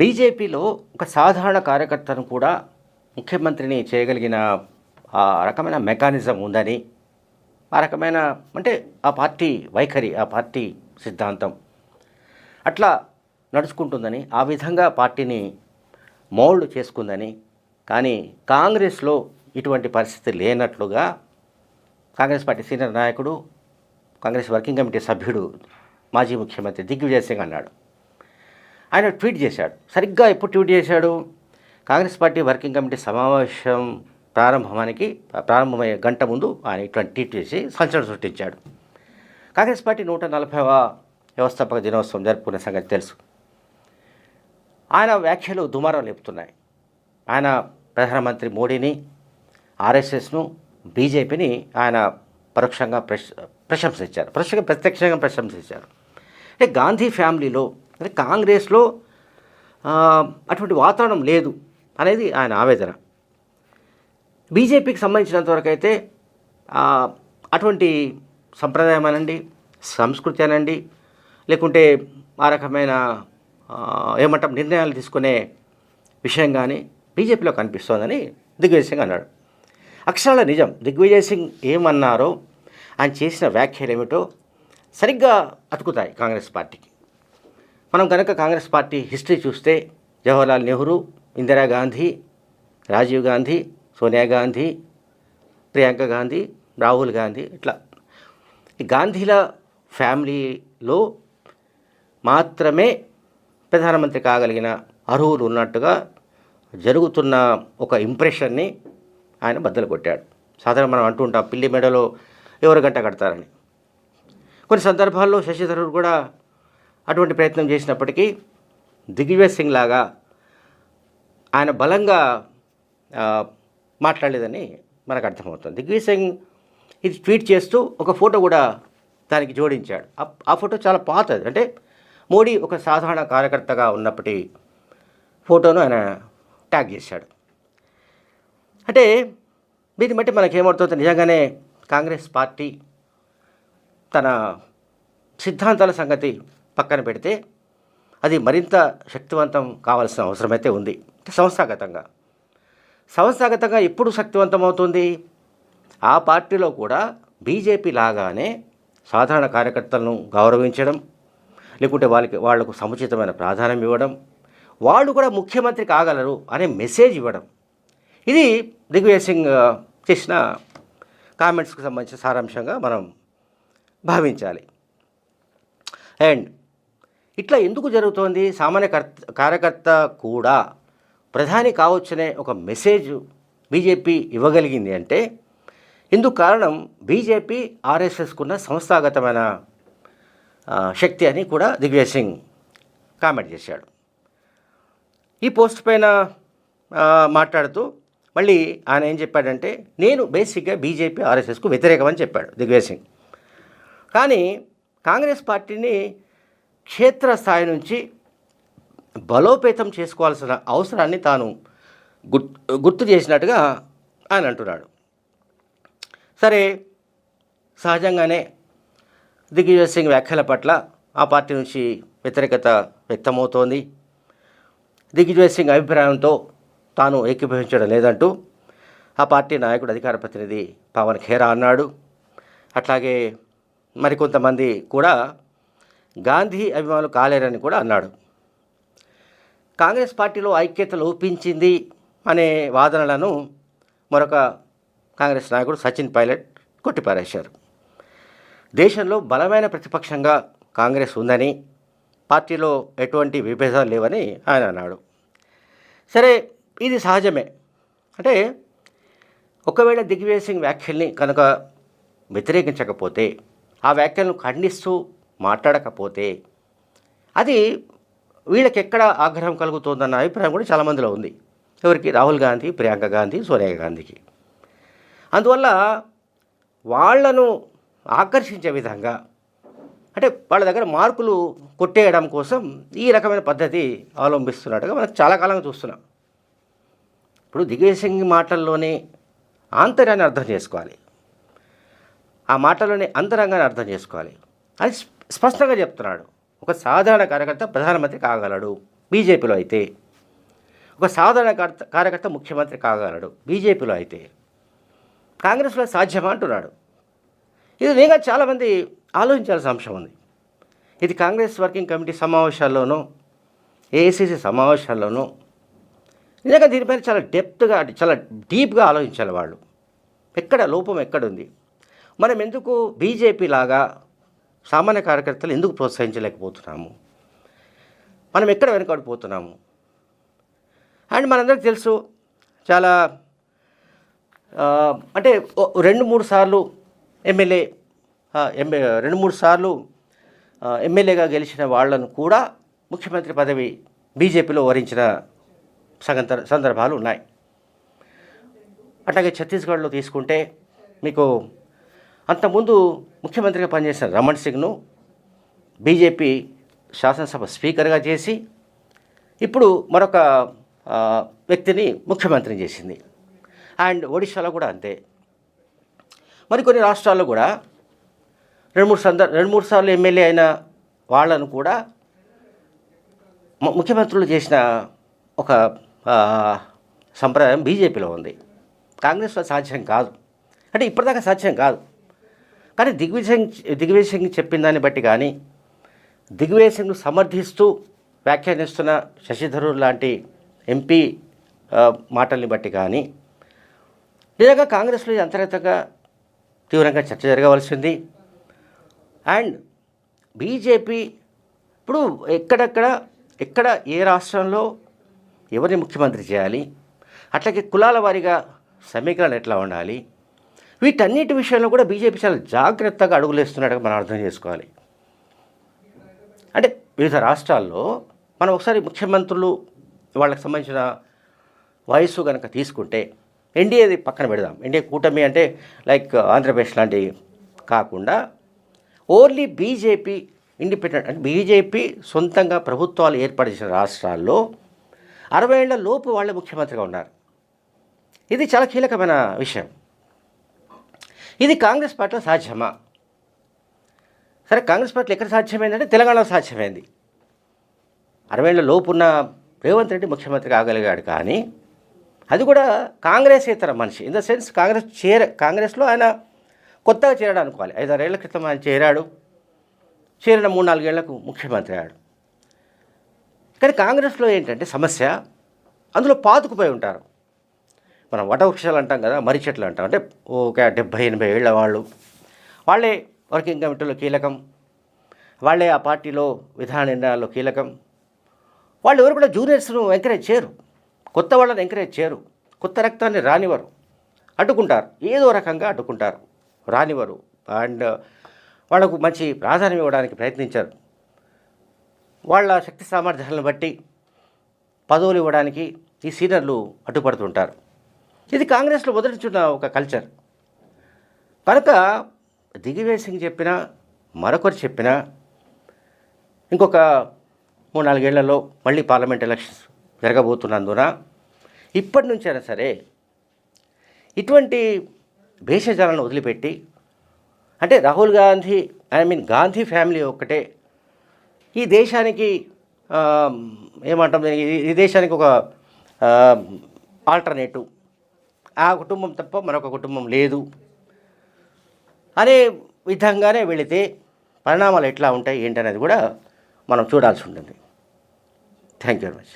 బీజేపీలో ఒక సాధారణ కార్యకర్తను కూడా ముఖ్యమంత్రిని చేయగలిగిన ఆ రకమైన మెకానిజం ఉందని ఆ రకమైన అంటే ఆ పార్టీ వైఖరి ఆ పార్టీ సిద్ధాంతం అట్లా నడుచుకుంటుందని ఆ విధంగా పార్టీని మౌల్డ్ చేసుకుందని. కానీ కాంగ్రెస్లో ఇటువంటి పరిస్థితి లేనట్లుగా కాంగ్రెస్ పార్టీ సీనియర్ నాయకుడు కాంగ్రెస్ వర్కింగ్ కమిటీ సభ్యుడు మాజీ ముఖ్యమంత్రి దిగ్విజయ్ సింగ్ అన్నాడు. ఆయన ట్వీట్ చేశాడు. సరిగ్గా ఎప్పుడు ట్వీట్ చేశాడు? కాంగ్రెస్ పార్టీ వర్కింగ్ కమిటీ సమావేశం ప్రారంభానికి ప్రారంభమయ్యే గంట ముందు ఆయన ఇటువంటి ట్వీట్ చేసి సంచలనం సృష్టించాడు. కాంగ్రెస్ పార్టీ నూట నలభైవ వ్యవస్థాపక దినోత్సవం జరుపుకునే సంగతి తెలుసు. ఆయన వ్యాఖ్యలు దుమారం లేపుతున్నాయి. ఆయన ప్రధానమంత్రి మోడీని ఆర్ఎస్ఎస్ను బీజేపీని ఆయన పరోక్షంగా ప్రశ ప్రశంసించారు. ప్రత్యక్షంగా ప్రత్యక్షంగా ప్రశంసించారు. అంటే గాంధీ ఫ్యామిలీలో అంటే కాంగ్రెస్లో అటువంటి వాతావరణం లేదు అనేది ఆయన ఆవేదన. బీజేపీకి సంబంధించినంతవరకు అయితే అటువంటి సంప్రదాయం అనండి సంస్కృతి అనండి లేకుంటే ఆ రకమైన ఏమంటాం నిర్ణయాలు తీసుకునే విషయం కానీ బీజేపీలో కనిపిస్తోందని దిగ్విజయ్ సింగ్ అన్నాడు. అక్షరాల నిజం దిగ్విజయ్ సింగ్ ఏమన్నారో ఆయన చేసిన వ్యాఖ్యలు ఏమిటో సరిగ్గా అతుకుతాయి కాంగ్రెస్ పార్టీకి. మనం కనుక కాంగ్రెస్ పార్టీ హిస్టరీ చూస్తే జవహర్లాల్ నెహ్రూ ఇందిరాగాంధీ రాజీవ్ గాంధీ సోనియా గాంధీ ప్రియాంక గాంధీ రాహుల్ గాంధీ ఇట్లా. గాంధీల ఫ్యామిలీలో మాత్రమే ప్రధానమంత్రి కాగలిగిన అర్హులు ఉన్నట్టుగా జరుగుతున్న ఒక ఇంప్రెషన్ని ఆయన బద్దలు కొట్టాడు. సాధారణ మనం అంటుంటాం పిల్లి మెడలో ఎవరు గంట కడతారని. కొన్ని సందర్భాల్లో శశి థరూర్ కూడా అటువంటి ప్రయత్నం చేసినప్పటికీ దిగ్విజయ్ సింగ్ లాగా ఆయన బలంగా మాట్లాడలేదని మనకు అర్థమవుతుంది. దిగ్విజయ్ సింగ్ ఇది ట్వీట్ చేస్తూ ఒక ఫోటో కూడా దానికి జోడించాడు. ఆ- ఆ ఫోటో చాలా పాతది. అంటే మోడీ ఒక సాధారణ కార్యకర్తగా ఉన్నప్పటి ఫోటోను ఆయన ట్యాగ్ చేశాడు. అంటే దీన్ని బట్టి మనకేమవుతుంది నిజంగానే కాంగ్రెస్ పార్టీ తన సిద్ధాంతాల సంగతి పక్కన పెడితే అది మరింత శక్తివంతం కావాల్సిన అవసరమైతే ఉంది. సంస్థాగతంగా. సంస్థాగతంగా ఎప్పుడు శక్తివంతం అవుతుంది ఆ పార్టీలో కూడా బీజేపీ లాగానే సాధారణ కార్యకర్తలను గౌరవించడం లేకుంటే వాళ్ళకి వాళ్ళకు సముచితమైన ప్రాధాన్యం ఇవ్వడం వాళ్ళు కూడా ముఖ్యమంత్రి కాగలరు అనే మెసేజ్ ఇవ్వడం. ఇది దిగ్విజయ్ సింగ్ చేసిన కామెంట్స్కి సంబంధించిన సారాంశంగా మనం భావించాలి. అండ్ ఇట్లా ఎందుకు జరుగుతోంది? సామాన్య కర్త కార్యకర్త కూడా ప్రధాని కావచ్చనే ఒక మెసేజ్ బీజేపీ ఇవ్వగలిగింది అంటే ఇందుకు కారణం బీజేపీ ఆర్ఎస్ఎస్కున్న సంస్థాగతమైన శక్తి అని కూడా దిగ్విజయ్ సింగ్ కామెంట్ చేశాడు. ఈ పోస్ట్ పైన మాట్లాడుతూ మళ్ళీ ఆయన ఏం చెప్పాడంటే నేను బేసిక్గా బీజేపీ ఆర్ఎస్ఎస్కు వ్యతిరేకమని చెప్పాడు దిగ్విజయ్ సింగ్. కానీ కాంగ్రెస్ పార్టీని క్షేత్రస్థాయి నుంచి బలోపేతం చేసుకోవాల్సిన అవసరాన్ని తాను గుర్తు గుర్తు చేసినట్టుగా ఆయన అంటున్నాడు. సరే సహజంగానే దిగ్విజయ్ సింగ్ వ్యాఖ్యల పట్ల ఆ పార్టీ నుంచి వ్యతిరేకత వ్యక్తమవుతోంది. దిగ్విజయ్ సింగ్ అభిప్రాయంతో తాను ఏకీభవించడం లేదంటూ ఆ పార్టీ నాయకుడు అధికార ప్రతినిధి పవన్ ఖేరా అన్నాడు. అట్లాగే మరికొంతమంది కూడా గాంధీ అభిమానులు కాలేరని కూడా అన్నాడు. కాంగ్రెస్ పార్టీలో ఐక్యత లోపించింది అనే వాదనలను మరొక కాంగ్రెస్ నాయకుడు సచిన్ పైలట్ కొట్టిపారేశారు. దేశంలో బలమైన ప్రతిపక్షంగా కాంగ్రెస్ ఉందని పార్టీలో ఎటువంటి విభేదాలు లేవని ఆయన అన్నాడు. సరే ఇది సహజమే. అంటే ఒకవేళ దిగ్విజయ్ సింగ్ వ్యాఖ్యల్ని కనుక వ్యతిరేకించకపోతే ఆ వ్యాఖ్యలను ఖండిస్తూ మాట్లాడకపోతే అది వీళ్ళకి ఎక్కడ ఆగ్రహం కలుగుతుందన్న అభిప్రాయం కూడా చాలామందిలో ఉంది. ఎవరికి? రాహుల్ గాంధీ ప్రియాంక గాంధీ సోనియా గాంధీకి. అందువల్ల వాళ్ళను ఆకర్షించే విధంగా అంటే వాళ్ళ దగ్గర మార్కులు కొట్టేయడం కోసం ఈ రకమైన పద్ధతి అవలంబిస్తున్నట్టుగా మనం చాలా కాలంగా చూస్తున్నాం. ఇప్పుడు దిగ్విజయ్ సింగ్ మాటల్లోనే ఆంతర్యాన్ని అర్థం చేసుకోవాలి. ఆ మాటలోనే అంతరంగాన్ని అర్థం చేసుకోవాలి. అది స్పష్టంగా చెప్తున్నాడు. ఒక సాధారణ కార్యకర్త ప్రధానమంత్రి కాగలడు. బీజేపీలో అయితే. ఒక సాధారణ కార్యకర్త ముఖ్యమంత్రి కాగలడు. బీజేపీలో అయితే. కాంగ్రెస్లో సాధ్యమా అంటున్నాడు. ఇది నిజంగా చాలామంది ఆలోచించాల్సిన అంశం ఉంది. ఇది కాంగ్రెస్ వర్కింగ్ కమిటీ సమావేశాల్లోనూ ఏఐసిసి సమావేశాల్లోనూ నిజంగా దీనిపైన చాలా డెప్త్గా చాలా డీప్గా ఆలోచించాలి వాళ్ళు. ఎక్కడ లోపం ఎక్కడుంది? మనం ఎందుకు బీజేపీ లాగా సామాన్య కార్యకర్తలు ఎందుకు ప్రోత్సహించలేకపోతున్నాము? మనం ఎక్కడ వెనుకబడిపోతున్నాము? అండ్ మనందరికి తెలుసు చాలా అంటే రెండు మూడు సార్లు ఎమ్మెల్యే ఎంఏ ఎమ్మె రెండు మూడు సార్లు ఎమ్మెల్యేగా గెలిచిన వాళ్ళను కూడా ముఖ్యమంత్రి పదవి బీజేపీలో వరించిన సగంత సందర్భాలు ఉన్నాయి. అట్లాగే ఛత్తీస్గఢ్లో తీసుకుంటే మీకు అంతకుముందు ముఖ్యమంత్రిగా పనిచేసిన రమణ్ సింగ్ను బీజేపీ శాసనసభ స్పీకర్గా చేసి ఇప్పుడు మరొక వ్యక్తిని ముఖ్యమంత్రిని చేసింది. అండ్ ఒడిశాలో కూడా అంతే. మరికొన్ని రాష్ట్రాల్లో కూడా రెండు మూడు సందర్ రెండు మూడు సార్లు ఎమ్మెల్యే అయిన వాళ్ళను కూడా ముఖ్యమంత్రులు చేసిన ఒక సంప్రదాయం బీజేపీలో ఉంది. కాంగ్రెస్లో సాధ్యం కాదు. అంటే ఇప్పటిదాకా సాధ్యం కాదు. కానీ దిగ్విజయ్ సింగ్ దిగ్విజయ్ చెప్పిన దాన్ని బట్టి కానీ దిగ్వేషంను సమర్థిస్తూ వ్యాఖ్యానిస్తున్న శశిధరూర్ లాంటి ఎంపీ మాటల్ని బట్టి కానీ నిజంగా కాంగ్రెస్లో ఇది అంతర్గతంగా తీవ్రంగా చర్చ జరగవలసింది. అండ్ బీజేపీ ఇప్పుడు ఎక్కడెక్కడ ఎక్కడ ఏ రాష్ట్రంలో ఎవరిని ముఖ్యమంత్రి చేయాలి అట్లాగే కులాల వారీగా సమీకరణ ఎట్లా ఉండాలి వీటన్నిటి విషయంలో కూడా బీజేపీ చాలా జాగ్రత్తగా అడుగులేస్తున్నట్టుగా మనం అర్థం చేసుకోవాలి. అంటే వివిధ రాష్ట్రాల్లో మనం ఒకసారి ముఖ్యమంత్రులు వాళ్ళకి సంబంధించిన వయసు కనుక తీసుకుంటే ఎన్డీఏది పక్కన పెడదాం. ఎన్డీఏ కూటమి అంటే లైక్ ఆంధ్రప్రదేశ్ లాంటి కాకుండా ఓన్లీ బీజేపీ ఇండిపెండెంట్ అంటే బీజేపీ సొంతంగా ప్రభుత్వాలు ఏర్పాటు చేసిన రాష్ట్రాల్లో అరవై ఏళ్ళ లోపు వాళ్ళే ముఖ్యమంత్రిగా ఉన్నారు. ఇది చాలా కీలకమైన విషయం. ఇది కాంగ్రెస్ పార్టీలో సాధ్యమా? సరే కాంగ్రెస్ పార్టీలో ఎక్కడ సాధ్యమైందంటే తెలంగాణలో సాధ్యమైంది. అరవై ఏళ్ళ రేవంత్ రెడ్డి ముఖ్యమంత్రి కాగలిగాడు కానీ అది కూడా కాంగ్రెస్ ఇతర మనిషి. ఇన్ ద సెన్స్ కాంగ్రెస్ చేర కాంగ్రెస్లో ఆయన కొత్తగా చేరాడు అనుకోవాలి. ఐదారేళ్ళ క్రితం ఆయన చేరాడు. చేరిన మూడు నాలుగేళ్ళకు ముఖ్యమంత్రి అయ్యాడు. కానీ కాంగ్రెస్లో ఏంటంటే సమస్య అందులో పాతుకుపోయి ఉంటారు. మనం వటవృక్షాలు అంటాం కదా మర్రి చెట్లు అంటాం. అంటే ఒక డెబ్భై ఎనభై ఏళ్ళ వాళ్ళు. వాళ్ళే వర్కింగ్ కమిటీలో కీలకం. వాళ్ళే ఆ పార్టీలో విధాన నిర్ణయాల్లో కీలకం. వాళ్ళు ఎవరు కూడా జూనియర్స్ను ఎంకరేజ్ చేయరు. కొత్త వాళ్ళని ఎంకరేజ్ చేయరు. కొత్త రక్తాన్ని రానివ్వరు. అడ్డుకుంటారు. ఏదో రకంగా అడ్డుకుంటారు. రానివ్వరు. అండ్ వాళ్ళకు మంచి ప్రాధాన్యం ఇవ్వడానికి ప్రయత్నించారు. వాళ్ళ శక్తి సామర్థ్యాలను బట్టి పదవులు ఇవ్వడానికి ఈ సీనియర్లు అడ్డుపడుతుంటారు. ఇది కాంగ్రెస్లో మొదలుచున్న ఒక కల్చర్ కనుక దిగ్విజయ్ సింగ్ చెప్పినా మరొకరు చెప్పినా ఇంకొక మూడు నాలుగేళ్ళలో మళ్ళీ పార్లమెంట్ ఎలక్షన్స్ జరగబోతున్నందున ఇప్పటి నుంచైనా సరే ఇటువంటి భేషజాలను వదిలిపెట్టి అంటే Rahul Gandhi I mean Gandhi family ఒక్కటే ఈ దేశానికి ఏమంటాం ఈ దేశానికి ఒక ఆల్టర్నేటివ్. ఆ కుటుంబం తప్ప మరొక కుటుంబం లేదు. అనే విధంగానే వెళితే పరిణామాలు ఎట్లా ఉంటాయి ఏంటనేది కూడా మనం చూడాల్సి ఉంటుంది. Thank you very much